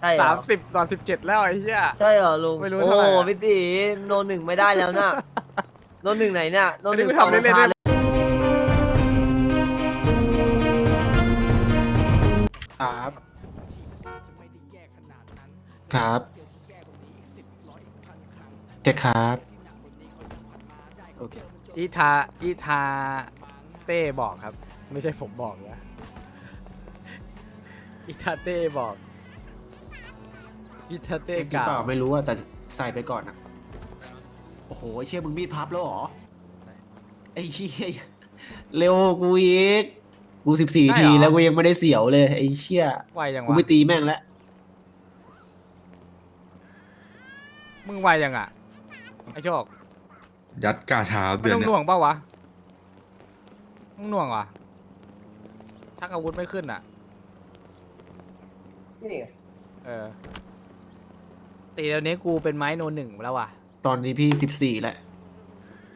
ใช่เหรสาอมสิบต่อสิบเจ็ดแล้วไอ้เหี้ย ใช่เหรอลุงไม่รู้โอ้เท่าไหร่อะ พี่ตีโนหนึ่งไม่ได้แล้วน่ะโนหนึ่งไหนเนี่ยโนหนึ่งอันนี้ต่อไม่มาทำเล่นๆทานเลยครับ ครับแกครับโอเคอีทาอีทาเต้บอกครับ ไม่ใช่ผมบอกนะอีทาเต้บอก อีทาเต้เก่งหรืกอล่าเปล่าวไม่รู้อะแต่ใส่ไปก่อนอะโอ้โหไอ้เชี่ยมึงมีดพับแล้วเหรอไอ้เชี่ยเร็วกูอีกกูสิบสี่ทีแล้วกูยังไม่ได้เสียวเลยไอ้เชี่ยไวยังกูวะไม่ตีแม่งแล้วมึงไวยังอะไอโชคยัดกาเท้าไม่เดือนต้องเนี้หน่วยงเปล่าวะมึงหน่วงวะชักอาวุธไม่ขึ้นอะนี่ไงเออ ตีเดี๋ยวนี้กูเป็นไม้โนหนึ่งแล้วว่ะตอนนี้พี่สิบสี่แหละ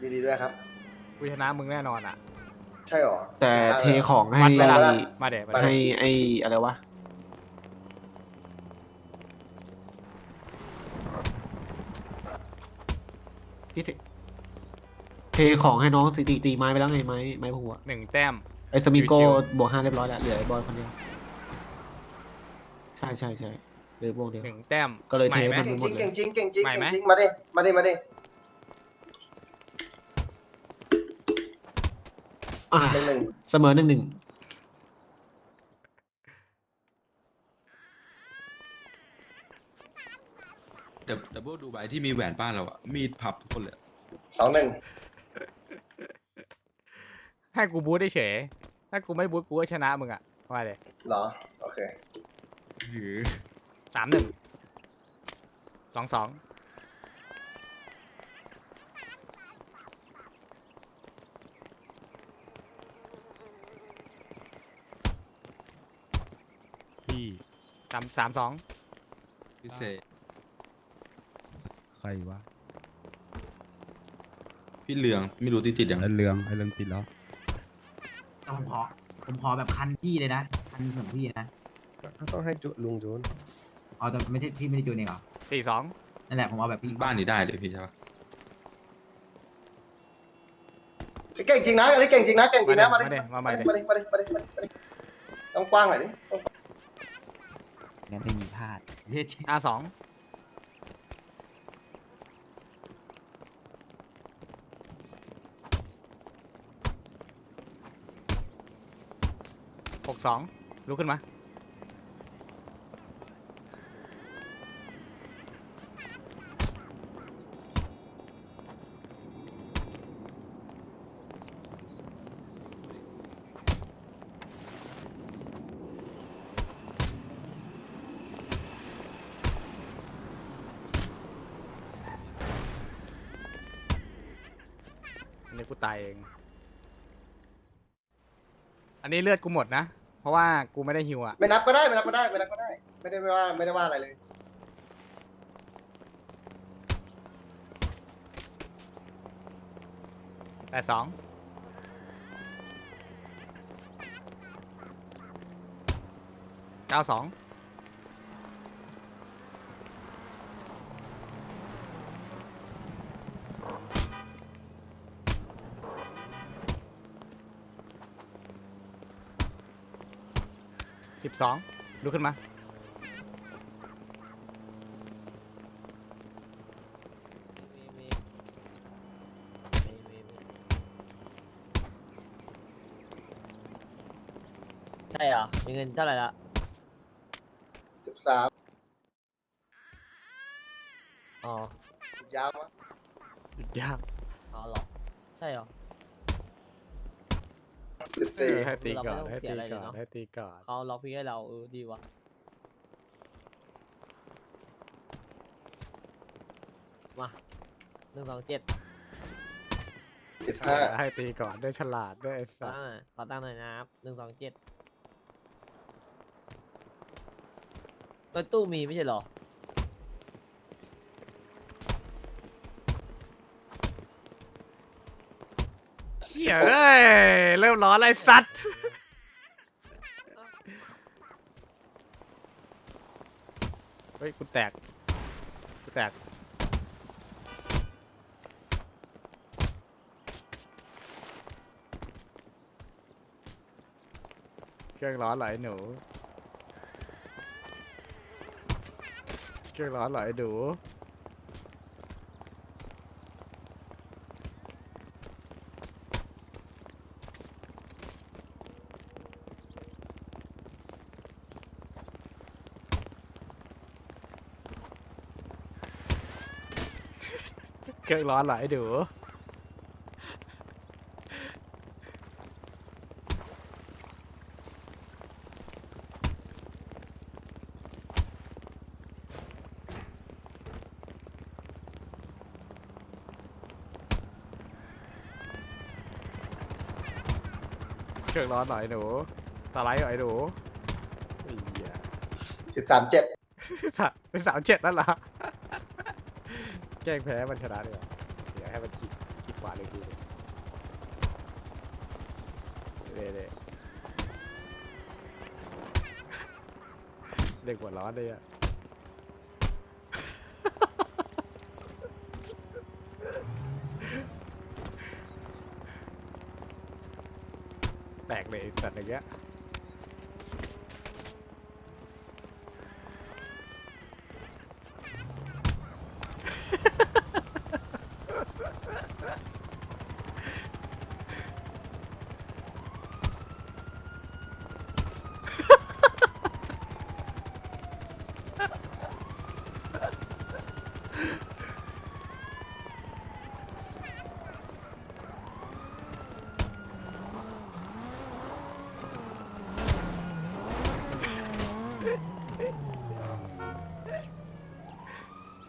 ดีดีด้วยครับ กูชนะมึงแน่นอนอะ ใช่หรอ แต่เทของให้วัดเวลาให้มาเดี๋ยวมาให้เดี๋ยวไอ้อะไรวะ พี่เทเทของให้น้องสิตีตีไม้ไปแล้วไงไม้ไม้ผัว หนึ่งแต้ม ไอ้สมิโก้ชิว บวกห้าเรียบร้อยแล้วเหลือไอ้บอยคนเดียว ใช่ใช่ใช่เหลือบวกเดียว หนึ่งแต้มก็เลยเทใหม่ไหม มัน เก่งจริงเก่งจริงเก่งจริงใหม่ไหม เก่งจริงมาดิมาดิมาดิอ่าหนึ่งหนึ่งเสมอหนึ่งหนึ่งเดี๋ยวแต่พวกดูใบที่มีแหวนบ้านเราอะมีดพับทุกคนเลยอะสองหนึ่งให้กูบูทได้เฉยถ้ากูไม่บูทกูก็ชนะมึงอะว่าเลยเหรอโอเคหือ สามหนึ่งสองสองพี่สามสามสองพิเศษ ใครวะพี่เหลือง ไม่รู้ติดติดยังไอเรืองไอเรืองติดแล้วผมขอผมขอแบบคันพี่เลยนะ คันเหมือนพี่นะต้องให้จุลุงจูน อ๋อแต่ไม่ใช่พี่ไม่ได้จูนเองเหรอสี่สองนั่นแหละผมเอาแบบพี่บ้านนี้ได้เลยพี่ใช่ปะเก่งจริงนะอันนี้เก่งจริงนะเก่งจริงนะมามาดิเดี๋ยวมาใหม่มาเดี๋ดิยวมาดิมาดิมาดิมาดิต้องกว้างหน่อยดิต้องงั้นไม่มีพลาดเย้อาสองหกสองลุกขึ้นมา ตายเอง อันนี้เลือดกูหมดนะ เพราะว่ากูไม่ได้ฮิวอะไม่นับก็ได้ไม่นับก็ได้ไม่นับก็ได้ ไม่ได้ไม่ว่าไม่ได้ว่าอะไรเลยแปดสองเก้าสอง สิบสองลุกขึ้นมา ใช่เหรอ มีเงินเท่าไหร่ละสิบสามอ๋อ ยาวมั้ยยาก อ๋อเหรอ ใช่เหรอ สิบเอสี่อให้ตีก่อนเราไม่ต้องให้เสีตียอะไรเลยก่อนเนอะให้ตีก่อนเขาล็อกพี่ให้เราเออดีวะมาหนึ่งสองเจ็ดสิบห้าให้ตีก่อนด้วยฉลาดด้วยไอ้ขอสัสตั้งหน่อยขอตั้งหน่อยนะครับหนึ่งสองเจ็ดตัวตู้มีไม่ใช่เหรอ เหี้ยเอ้ยเริ่มร้อนเลยสัตว์เฮ้ยกูแตกกูแตกเครื่องร้อนเหรอไอ้หนูเครื่องร้อนเหรอไอ้หนู เครื่องร้อนเหรอไอ้ดูเครื่องร้อนเหรอไอ้หนูตาไลท์เหรอไอ้หนูไอ้เหี้ยสิบสามเจ็ดเป็นสามเจ็ดนั่นเหรอ แกล้งแพ้มันชนะเลยเหรอเดี๋ยวให้มันคิดคิดกว่าเลยทีเด้เด้เด็กหัวร้อนเลยอะแตกเลยไอ้สัตว์อย่างเงี้ย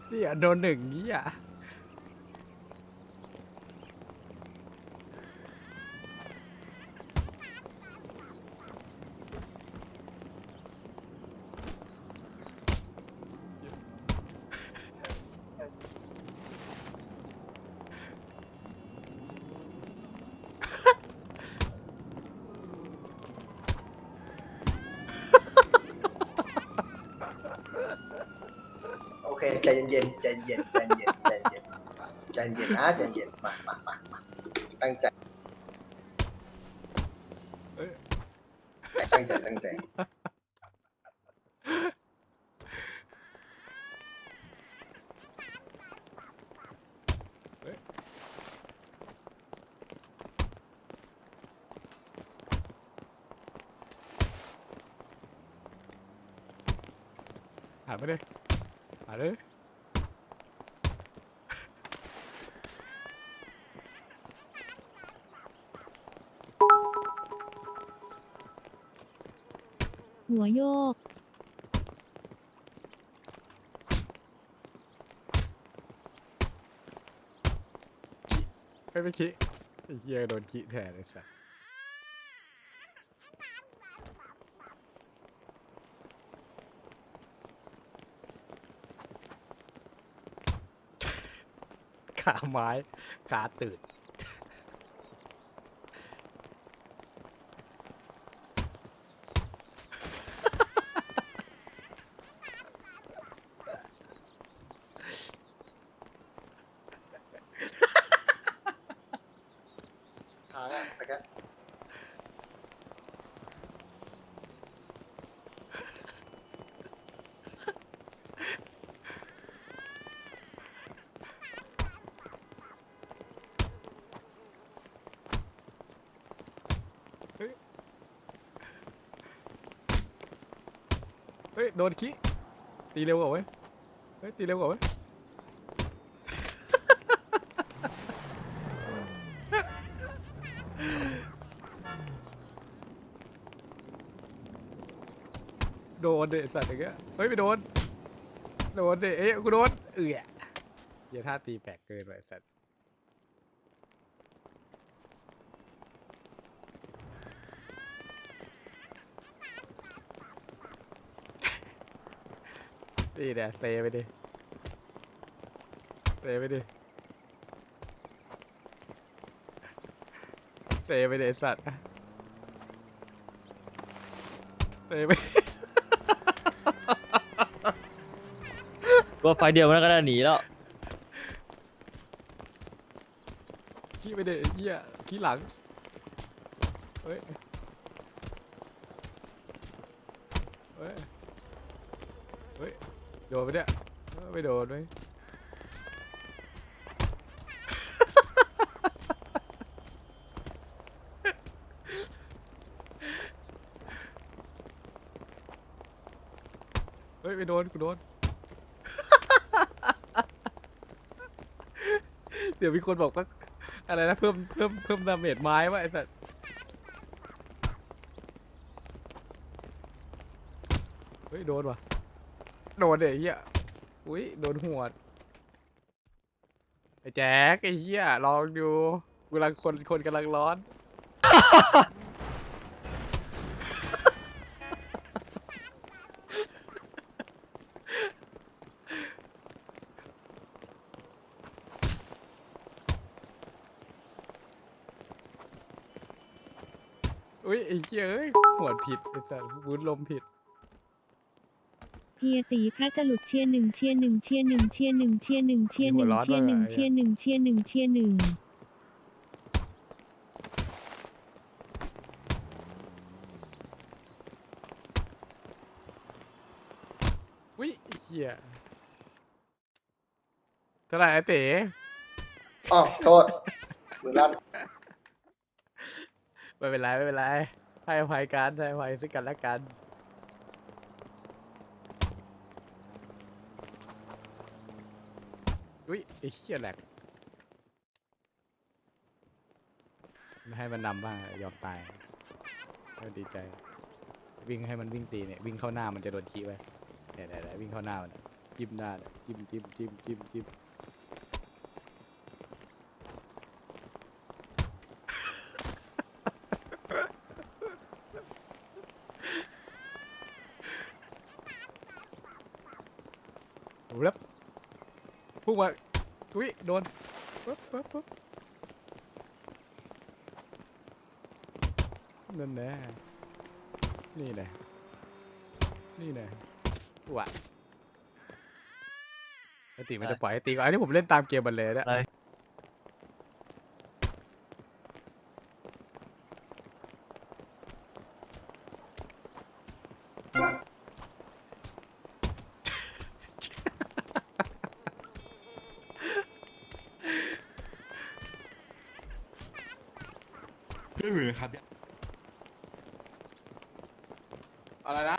เนี่ยโดนหนึ่งนี้อะ โอเค ใจเย็นๆใจเย็นใจเย็นใจเย็นใจ เย็นนะใจเย็นมามามามาตั้งใจเอ้ย ตั้งใจตั้งใจหันไปเลยหันเลย หัวโยก ไม่ไปคิไอ้เหี้ยโดนคิแทนไอ้สัสขาไม้ขาตื่น ทางอะตะกะ เฮ้ย โดนคิตีเร็วกว่าเว้ยเฮ้ยตีเร็วกว่าเว้ยโดนเดสัตว์อย่างเงี้ยเฮ้ยไม่โดนโดนเดเอ๊ะกูโดนเอื่อยเหี้ยท่าตีแปลกเกินไปสัตว์ นี่แหละเซไปดิเซไปดิเซไปดิไอ้สัตว์เซไป ก็ไฟเดียวมันก็ได้หนีแล้ว ขี้ไปเด็ไอ้เหี้ยขี้หลัง เฮ้ย เฮ้ย เฮ้ย โดนไปเนี่ยเออไม่โดนไหมเฮ้ยไม่โดนกูโดน เดี๋ยวมีคนบอกว่าอะไรนะเพิ่มเพิ่มเพิ่มดาเมจไม้วะไอ้สัสเฮ้ยโดนว่ะ โดนเดี๋ยไอ้เหี้ยอุ้ยโดนหัวดไอ้แจ๊กไอ้เหี้ยลองดูกำลังคนคนกำลังร้อน อุ้ยไอ้เหี้ยเอ้ยหัวดผิดไอ้สัสบูนลมผิด เฮียตีพระจะหลุดเชียร์หนึ่งเชียร์หนึ่งเชียร์หนึ่งเชียร์หนึ่งเชียร์หนึ่งเชียร์หนึ่งเชียร์หนึ่งเชียร์หนึ่งเชียร์หนึ่งเชียร์หนึ่งอุ้ยเหี้ยเท่าไหร่ไอ้เต๋อ๋อโทษมึงลั่นไม่เป็นไรไม่เป็นไรให้อภัยกันให้อภัยซึ่งกันและกัน อุ้ยไอ้เหี้ยแหลกไม่ให้มันนำบ้างยอมตายก็ดีใจ วิ่งให้มันวิ่งตีเนี่ยวิ่งเข้าหน้ามันจะโดนชี้ไว้เนี่ยเนี่ยเนี่ยวิ่งเข้าหน้ามันจิ้มหน้าเนี่ยจิ้มจิ้มจิ้มจิ้มจิ้มโอ้โหแล้วพุ่ งมาอุ้ยโดนปึ๊บปึ๊บปึ๊บนั่นแน่นี่แน่นี่แน่วะไอตีมันจะปล่อยให้ตีก่อนอันนี้ผมเล่นตามเกมมันเลยนะอะไร ไม่เหมือนครับ อะไรนะ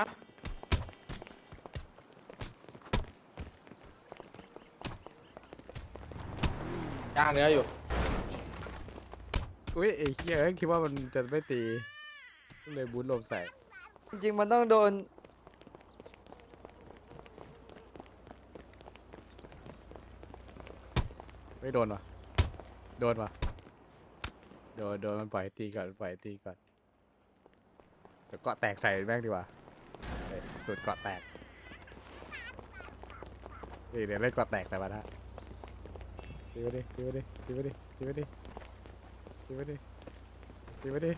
ย่างเนื้ออยู่ อุ้ยไอ้เหี้ยเอ้ยคิดว่ามันจะไม่ตีก็เลยบูนลมใส่จริงๆมันต้องโดน ไม่โดนวะโดนวะโดนโดนมันปล่อยให้ตีก่อนมันปล่อยให้ตีก่อนเดี๋ยวเกาะแตกใส่แม่งดีกว่าเอ้ยสุดเกาะแตกนี่เดี๋ยวเล่นเกาะแตกแต่วันฮะตีไปดิตีไปดิตีไปดิตีไปดิตีไปดิตีไปดิ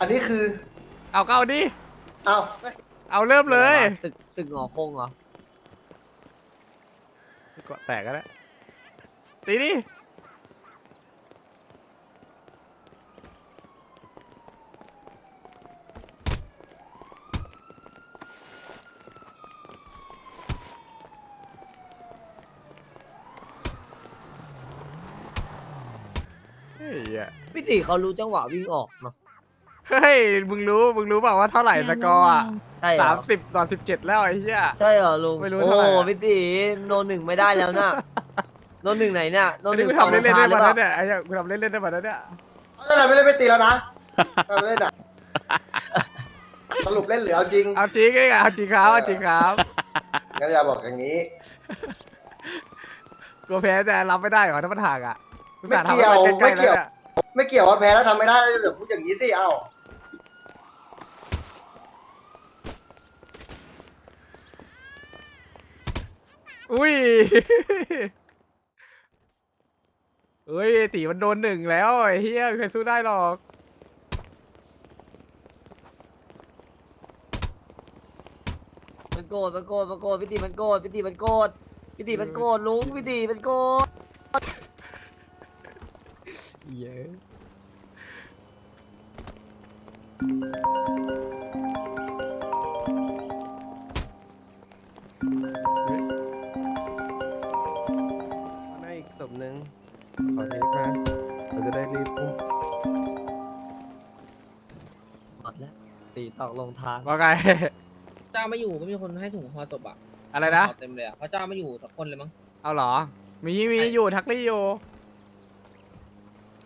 อันนี้คือเอาก็เอาดิ เอ้าเอาเริ่มเลยศึกศึกหงอคงเหรอ เกาะแตกกันแล้วตีดิ อะพี่ตีเขารู้จังหวะวิ่งออกเนาะเฮ้ยมึงรู้มึงรู้เปล่าว่าเท่าไหร่สกอร์อะใช่เหรสาอมสิบต่อสิบเจ็ดแล้วไอ้เหี้ย ใช่เหรอลุงไม่รู้โอ้เท่าไหร่อะ พี่ตีโนหนึ่งไม่ได้แล้วน่ะโนหนึ่งไหนเนี่ยโนอันหนี้นึ่งกูต่อทำเล่นสะๆพาได้นหรือมาเปแล้วล่าเนี่ยไอ้เหี้ยกูทำเล่นๆได้มาแล้วเนี่ยเราไม่เล่นไม่ตีแล้วนะเราไม่เล่นอะสรุปเล่นหรือเอาจริงเอาจริงไงเอาจริงครับเอาจริงครับงั้นอย่าบอกอย่างนี้กูแพ้แต่รับไม่ได้เหรอถ้ามันห่างอะ กูไม่สาห์ทำเกี่ยวให้มันใกล้ๆไม่เกี่แล้วยวเนี่ยไม่เกี่ยวว่าแพ้แล้วทำไม่ได้เดี๋ยวพูดอย่างนี้สิเอ้าอุ้ยเฮ้ยไอ้ตีมันโดนหนึ่งแล้วไอ้เหี้ยไม่มีใครสู้ได้หรอก มันโกรธมันโกรธมันโกรธพี่ตีมันโกรธพี่ตีมันโกรธพี่พี่ตีมันโกรธลุงพี่ตีมันโกรธ เยอะให้อีกศพหนึ่งขอเทปมาเราจะได้รีบอุ้มหมดแล้วตีตอกลงทางว่าไง เจ้าไม่อยู่ก็มีคนให้ถุงห่อศพอะอะไรนะ ห่อเต็มเลยอะเพราะเจ้าไม่อยู่สักคนเลยมั้ง เอาเหรอ มีมีอยู่ทักลี่อยู่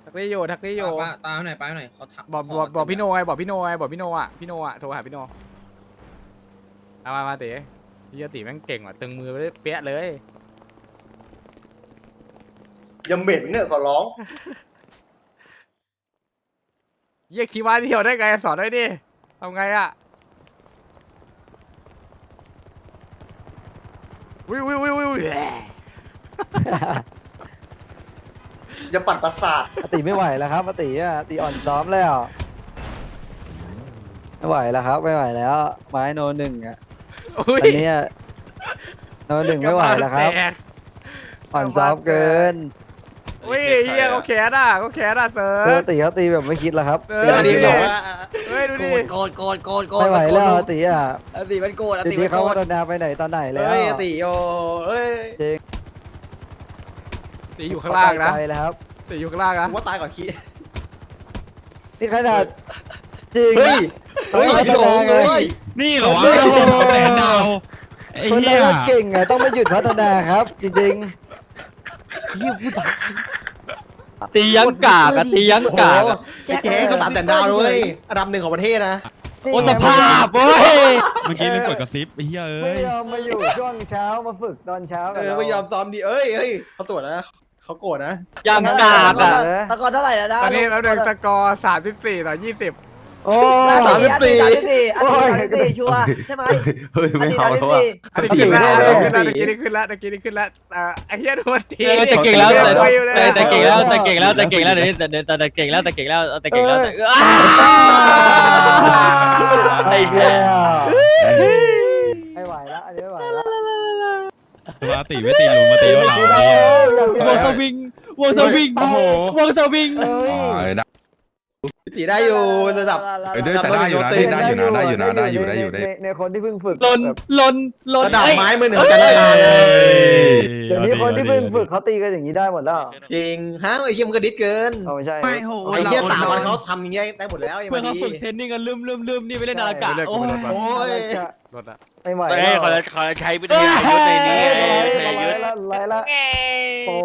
ทักลี่อยู่ทักลี่อยู่ป้าตามหน่อยป้าหน่อยเขาทักบอกห่บอกบอกเต็มพี่โนเลยไงบอกพี่โนไงบอกพี่โนอะพี่โนอะโทรหาพี่โนเอามามาเต๋พี่ตีแม่งเก่งว่ะตึงมือไปเลยเปี้ยเลยยังเหม็นเนี่ยขอร้องเยี่ยขี่ม้าเดียวได้ไงสอนด้วยดิทำไงอะวิววิววิววิวแหละ อย่าปั่นประสาทอติไม่ไหวแล้วครับอติอะอติอ่อนซ้อมแล้วไม่ไหวแล้วครับไม่ไหวแล้ว ไม้โนหนึ่งอะอุ้ยอันเนี้ยโนหนึ่งไม่ไหวแล้วครับแตกอ่อนซ้อมเกินอุ้ยเยี่ยเขาแขนอะเขาแขนอะเซิเออร์ชติเขาตีแบบไม่คิดแล้วครับเออตีไม่ดีคิดบหรออกกว่า เฮ้ยดูโกรดิธโกรธโกรธโกรธโกรธไม่ไหวแล้วมันโกรธอติอะอติมันโกรธอทีตินี้มันเขาโกรพัธฒนาไปไหนตอนไหนแล้วเฮ้ยอติโอเฮ้ย ตีอยู่ข้างล่างนะไปแล้วครับตีอยู่ข้างล่างนะ กูว่าตายก่อนขี้นี่ขนาดจริง เฮ้ย เฮ้ยพัฒพี่โอ๋นาไงเฮ้ย นี่เหรอวะโอ้โห แผนดาวไอ้คนเหี้ยเราเก่งอะต้องไม่หยุดพัฒนาครับ จริงตียังกากอะตียังโอ้โหไอ้แกก็ตามแต่ดาวเลยอันดับหนึ่งของประเทศนะๆนี่โอ้ไงสภาพเว้ย เมื่อกี้ลืมกดกระซิบไอ้เหี้ยเอ้ไม่ยยอมมาอยู่ช่วงเช้ามาฝึกตอนเช้าเอกับอเรา ไม่ยอมซ้อมดีเอ้ยเอ้ยเขาตรวจแล้วนะ เขาโกรธนะยังกากอะเออตะกอนเท่าไหร่แล้วนะตอนนี้เราเดินสกอร์สามสิบสี่ต่อยี่สิบโอ้สามสิบสี่สามสิบสี่อันนี้โอ้ยสามสิบสี่ชัวร์ใช่ไหมเฮ้ยอันไม่นี้เอาสามสิบแล้วสี่อะตะกี้ขึ้นแล้วแน่ตะๆกี้นี่ขึ้นแล้วตะกี้นี่ขึ้นแล้วเอ่อไอ้เหี้ยโดนตีเออแต่เก่งแล้วแต่ไม่อยู่เลยแต่แต่เก่งแล้วแต่เก่งแล้วแต่เก่งแล้วเดี๋ยวนี้แต่แต่แต่เก่งแล้วแต่เก่งแล้วแต่เก่งแล้วแต่อ้าไปอีกแล้วไม่ไหวแล้วอันนี้ไม่ไหวแล้ว มาตีไม่ตีลุงมาตีว่าเราไอ้เหี้ยวงสวิงวงสวิงโอ้โหวงสวิงเอ้ยอ๋อเออได้พี่ตีได้อยู่ระดับ เออได้แต่ได้อยู่นะได้อยู่นะได้อยู่นะได้อยู่ได้อยู่ได้อยู่ในในคนที่เพิ่งฝึกลนแบบลนลนระดับเอ้ยไม้มือหนึ่งของแต่ละงานเลยเดี๋ยวนี้คนที่เพิ่งฝึกเขาตีกันอย่างนี้ได้หมดแล้วจริงฮะไอ้เชี่ยมันก็ดิดเกินเอาไม่ใช่ไม่โหไอ้เชี่ยสามวันเขาทำอย่างเงี้ยได้หมดแล้วยังเพื่ไม่อนเขาดีฝึกเทรนนิ่งกันลืมลืมลืมนี่ไปเล่นนาฬิกาเลิกโอ้กูยไปเลยโอ้ยรถอะไม่ไหวเอ้แล้ยวเขาจะเขาจะใช้วิทยายุทธในนี้ไอ้วิทยายุทธไล่ละไล่ละโอ้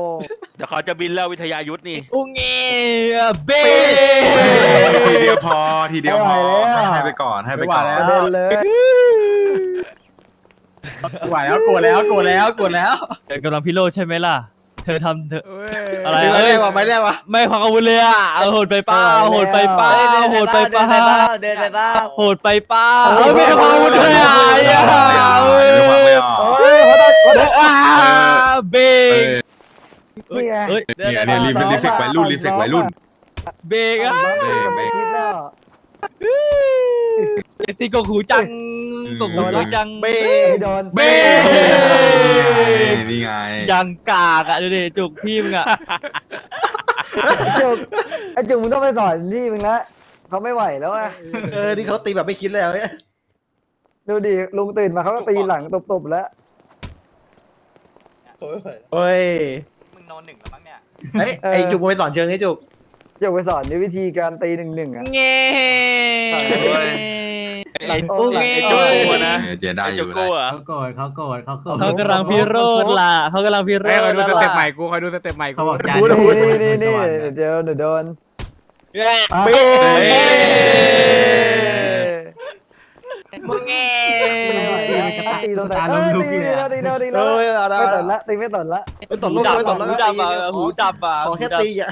เดี๋ยวเขาจะบินแล้ววิทยายุทธนี่อุ้งเงี้ยเบ้ทีเดียวพอทีเดียวพอไม่ไหวแล้วให้ไปก่อนให้ไปก่อนประเด็นเลยไหวแล้วโกรธแล้วโกรธแล้วโกรธแล้วเธอกำลังพิโรธใช่ไหมล่ะ เธอทำเธอเอ้ยอะไรไม่แรกว่ะไม่แรกว่ะไม่ความกังวลเลยอะเอาโหดไปเป้าโหดไปเป้าโหดไปเป้าเดินไปบ้าโหดไปเป้าเออไม่ความกังวลเลยอะไอ้เหี้ยเว้ยไม่ฟังเลยอะเฮ้ยเขาได้เขาได้อ่าเบรเอ้ยกนี่ไงเฮ้ยเนี่ยเนี่ยรีเฟกรีเฟกวัยรุ่นรีเฟกวัยรุ่นเบรกอะเบรกเบรก คิดแล้วตีกกหูจังกกหูจังเบ้ไอ้โดนเบ้นี่ไงยังกากอะดูดิจุกพี่มึงอะไอ้จุกไอ้จุกมึงต้องไปสอนที่มึงละเขาไม่ไหวแล้วอะเออที่เขาตีแบบไม่คิดเลยอะเนี่ยดูดิลุงตื่นมาเขาก็ตีหลังตบๆแล้วเฮ้ยมึงนอนหนึ่งแล้วมั้งเนี่ยเฮ้ยไอ้จุกมึงไปสอนเชิงนี่จุก จุกไปสอนในวิธีการตีหนึ่งหนึ่งอะเงี้หลังโอ้หลังยไอ้โจ้นะเออเจได้ไอ้อโจยู่โก้อะเขาโกรธเขาโกรธเขาโกรธเขากำลังพิโรธล่ะเขากำลังพิโรเฮ้ยธคอยดูสล่ะเต็ปใหม่กูคอยดูสเต็ปใหม่เขากูบอกใจนี่นี่นี่เดี๋ยวเดี๋ยวโดนเงี้ยเบ้มึงเงี้ไม่ไหวแล้วตีตรงไหนเออตีตีตีตีตีเออเอาได้ไม่เอาสนได้ละตีไม่สนละไปสอนลูกไปสอนแล้วหูก็ดับตีอะหูดับอะขอแค่ตีอะ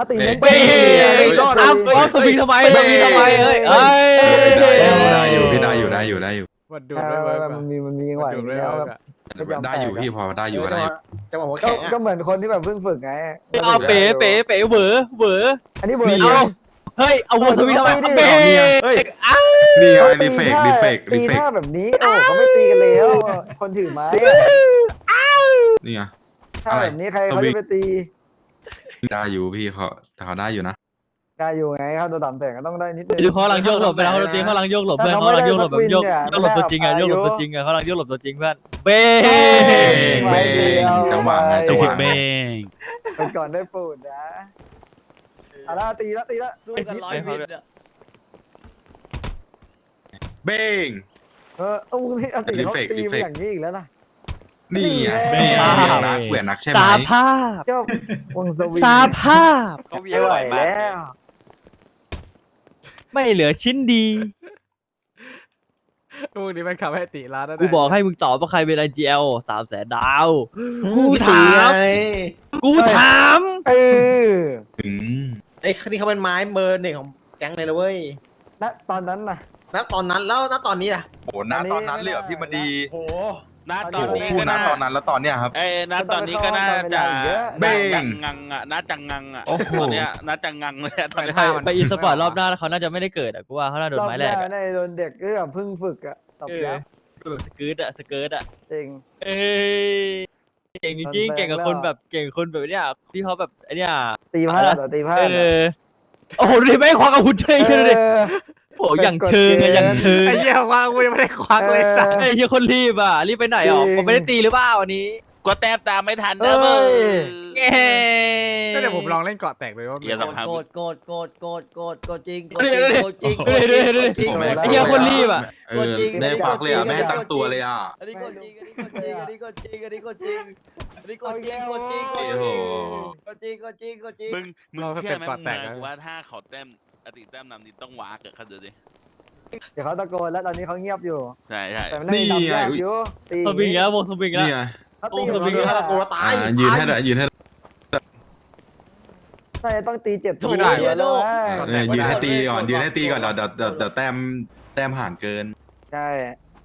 ถ้าตีเน้นเบ้ไอ้รอดอ้าวเอาสวิงทำไมสวิงทำไมเอ้ยเอ้ยได้อยู่พี่ได้อยู่ได้อยู่ได้อยู่มันดูอ่าไม่เวิร์กมันมีมันมีจังหวะอย่างนี้แล้วแบบได้อยู่พี่พอได้อยู่ได้อยู่จังหวะหัวก็แข็งอะก็เหมือนคนที่แบบเพิ่งฝึกไงเอาเป๋เป๋เป๋เหวอเหวออันนี้เบอร์นี่เดียวเฮ้ยเอาวัวสวิงทำไมเป๋เฮ้ยนี่ไงตีรีเฟกท่ารีเฟกตีรีเฟกท่าแบบนี้โอ้เขาไม่ตีกันแล้วคนถือไม้อะนี่ไงถ้าแบบนี้ใครสเขาวิจะงไปตี ได้อยู่พี่เขาแต่เขาได้อยู่นะกายอยู่ไงครับตัวต่ำแสงก็ต้องได้นิดนึง ดูเขากำลังโยกหลบไปแล้วเขาจริงเขากำลังโยกหลบเพื่อนเขากำลังโยกหลบแบบโยกโยกหลบตัวจริงอะโยกหลบตัวจริงอะเขากำลังโยกหลบตัวจริงเพื่อนเบ้ไว้เดียวจังหวะไงเจ็จัดงหสิบวะ เบ้งไปก่อนได้ปูดนะเอาละตีละตีละสู้กันร้อยวินอะเบ้งเออเอานี่เอาตีเขา Defect ตีมา Defect อย่างนี้อีกแล้วนะ นี่ไงนี่เบ้งไงเวียนนักเวียนนักใช่ไหมสาภาพเจ้าวังสวิงสาภาพเขาเวียไม่นไหวบ่อยมากแล้ว ไม่เหลือชิ้นดีพวกนี้มันขับให้ติร้านนั่นกูบอกให้มึงตอบว่าใครเป็น IGL สามแสนดาว กูถาม กูถามเอออืมไอ้นี่เขาเป็นไม้เบอร์หนึ่งของแก๊งเลยนะเว้ยณตอนนั้นนะณตอนนั้นแล้วณตอนนี้ล่ะโหหน้าตอนนั้นเลยเหรอพี่มาดีโห หน้าตอนนี้พูดก็หน้าน่าตอนนั้นแล้วตอนเนี้ยครับ เอ้ยหน้าตอนนี้ก็น่าจะเบ้งงังอะน่าจะงังอะโอ้โห ตอนเนี้ยน่าจะงังเลยอะตอนเนี้ย ไปไปอีสปอร์ตรอบหน้าเขาน่าจะไม่ได้เกิดอะกูว่าเขาน่าโดนรอบไม้หแรกน้าอะในโดนเด็กก็แบบเพิ่งฝึกอะตบเออยับแบบสเกิร์ตอะสเกิร์ตอะจริง เอ้ยเก่งจริงๆเก่งกับคนแบบเก่งกับคนแบบเนี้ยที่เขาแบบไอเนี้ยตีพลาดเหรอตีพลาดเอเหรออโอ้โหดูดิไม่ควักอาวุธเฉยเลยดิเออ โอ้โหอย่างเชิงอะอย่างเชิงไอ้เหี้ยว่ากูยังไม่ได้ควักเลยสัสไอ้เหี้ยคนรีบอะรีบไปไหนอะผมไม่ได้ตีหรือเปล่าวันนี้ก็แต้มตามไม่ทันเด้อเบอร์เอ้ก็เดี๋ยวผมลองเล่นเกาะแตกเลยว่าเดี๋ยวสักพักโกดโกดโกดโกดโกดโกดจริงโกดูดดิจริงดูดิโกดจริงดูดิดูดิโกจริงโอ้โหไอ้เหี้ยคนรีบอะเออไม่ได้พักเลยอะไม่ให้ตั้งตัวเลยอะอันนี้โกดจริง อันนี้โกดจริง อันนี้โกดจริง อันนี้โกดจริง อันนี้โกดจริงโกดจริงโอ้โหโกดจริงโกดจริงโกดจริงมึงมึงเชื่อไหมมึงมากูว่าถ้าเขาแต้ม อติแต้มนำนี่ต้องว้าเกิดเขาดูดิเดี๋ยวเขาตะโกนแล้วตอนนี้เขาเงียบอยู่ ใช่ใช่แต่มันน่าจะนี่ทำยากไงอยู่ตีสวิงแล้วโบสวิงแล้ว นี่ไงเขาโอ้ตีสวิงอยู่ถ้าแล้ตะโกนตายอ่ายืนให้หน่อยยืนให้น่าจะต้องตีเจ็ดไม่ได้ทีแล้วเออยืนให้ตีก่อนยืนให้ตีก่อนเดี๋ยวเดี๋ยวเดี๋ยวเดี๋ยวแต้มแต้มห่างเกิน ใช่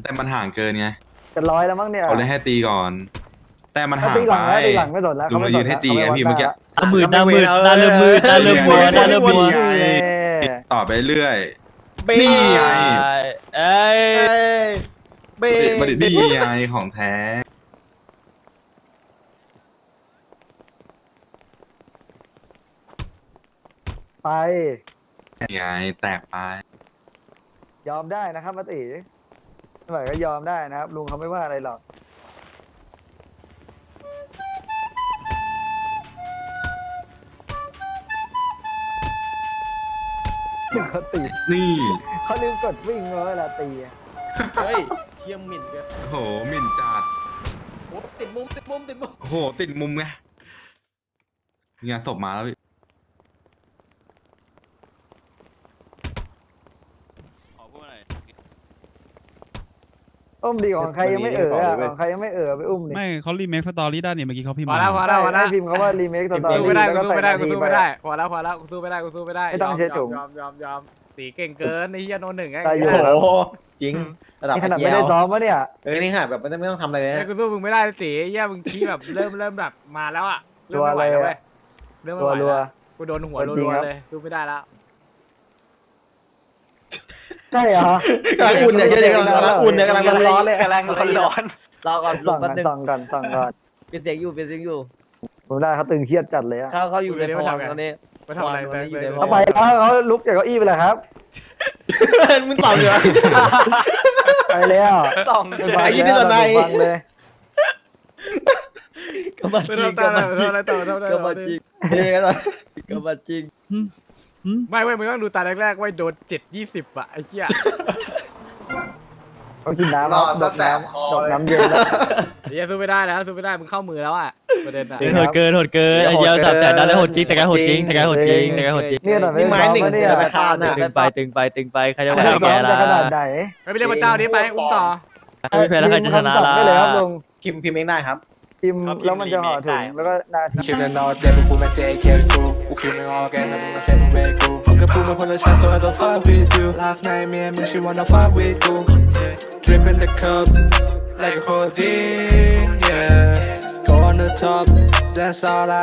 แต้มมันห่างเกินไงจะร้อยแล้วมั้งเนี่ยเขาเลยให้ตีก่อน แต้มมันเขาห่างตีหไป ลังแล้วตีหลังไม่สนแล้วลุงไม่เรายืนให้ตีไงพี่เมื่อกี้หน้ามืดหน้ามืดหน้าเริ่มมืดหน้าเริ่มมัวหน้าเริ่มมัว นี่ไง ต่อไปเรื่อยนี่ไง เอ้ยเบ้บัดดี้ไงของแท้ ไป นี่ไงแตกไป ยอมได้นะครับมาติไม่ไหวก็ยอมได้นะครับ ลุงเขาไม่ว่าอะไรหรอก เขาตีนี่เขาลืมกดวิ่งเวลาตีอะเฮ้ยเคียมหมิ่นเกินโอ้โหหมิ่นจัดโอ้ติดมุมติดมุมติดมุมโอ้โหติดมุมไงงานศพมาแล้วพี่ ขอพูดหน่อย อุ้มดีของใครยังไม่เอ่ออะของใครยังไม่เอ่อไปอุ้มดิไม่เขารีเมคสตอรี่ได้เนี่ยเมื่อกี้เขาพิมพ์พอมาแล้วพอแล้วพอได้แล้วให้พิมพ์เขาว่ารีเมคสตอสู้รี่ไม่ได้แล้วกูก็สู้ใส่ไม่ได้นากูทีสู้ไป ไม่ได้พอแล้วพอแล้วกูสู้ไม่ได้กูสู้ไม่ได้ไม่ต้องยเช็ดถุง ยอมยอมยอมตีเก่งเกินไอ้เหี้ยโนหนึ่งไงได้อยู่ โอ้โหจริงระดับนี่ขนาดไม่ได้ซ้อมวะเนี่ย เออนี่ขนาดแบบไม่ต้องไม่ต้องทำอะไรเลยไอ้นะกูสู้มึงไม่ได้ตีไอ้เหี้ยมึงชี้แบบเริ่มเริ่มแบบมาแล้วอะเริ่มรัวไม่ไหวเลยแล้วเว้ยอะเริ่มไม่รัวไหวรัว แล้วกูโดนหัวจริงรัวครับๆเลยสู้ไม่ได้แล้ว ใช่เหรอกำลังอุ่นเนี่ยเดี๋ยวกำลังกำลังอุ่นเนี่ยกำลังร้อนๆเลยกำลังร้อนรอก่อนส่องแป๊กับนนึงส่องกันส่องกันเปลี่ยนเสียงอยู่เปลี่ยนเสียงอยู่ผมได้เขาตึงเครียดจัดเลยอะเขาเขาอยู่ในพวังค์ตอนนี้ ไปทำอะไรวางไปไว้อยู่ในไปห้เขางไปแล้วเขาลุกจากเก้าอี้ไปเลยครับ มึงตอบอยู่อะไปแล้วส่องไปไอ้ยี่นี่ตอนไหน ฟังเลยก็มาไปจริงทำก็อะไรมาไปจริงทำอะไรต่อทำอะไรก็ต่อมาจริงนี่ก็ก็มาจริง ไม่เว้ยมึงต้องดูตาแรกๆไว้โดนเจ็ดยี่สิบอะไอ้เหี้ยเขากินน้ำครับดอกน้ำดอกน้ำเย็นแล้ว ไอ้เหี้ยสู้ไม่ได้แล้วสู้ไม่ได้มึงเข้ามือแล้วอะประเด็นอะเกินโหดเกินโหดเกินไอ้เหี้ยสามแสนดาวได้โหดจริงแต่แกโหดจริงแต่แกโหดจริงแต่แกโหดจริงเนี่ยแต่ไม่นี่ได้ไม้ซ้อมหนึ่งวะเนี่ยธนาคารน่ะ ตึงไปตึงไปตึงไปใครจะไหวไม่ได้กับซ้แกอมล่ะจะขนาดไหนไปไปเรียกพระเจ้านี้ไปอุ้มต่อ ไม่แพ้แล้วใครจะชนะพิมพ์คำสั่งได้เลยครับล่ะลุงพิมพ์พิมพ์เองได้ครับ พิมพ์แล้วมันจะห่อถุงแล้วก็นาทีคิดแต่นอนแต่พว กกูมา JK กูกูคิดไม่ออกแกนะมึงมาเซ็นเวกูพบกับกูมาคนละชั้น so I don't fuck with you last night me and me she wanna fuck with you drip in the cup like a codeine yeah go on the top that's all I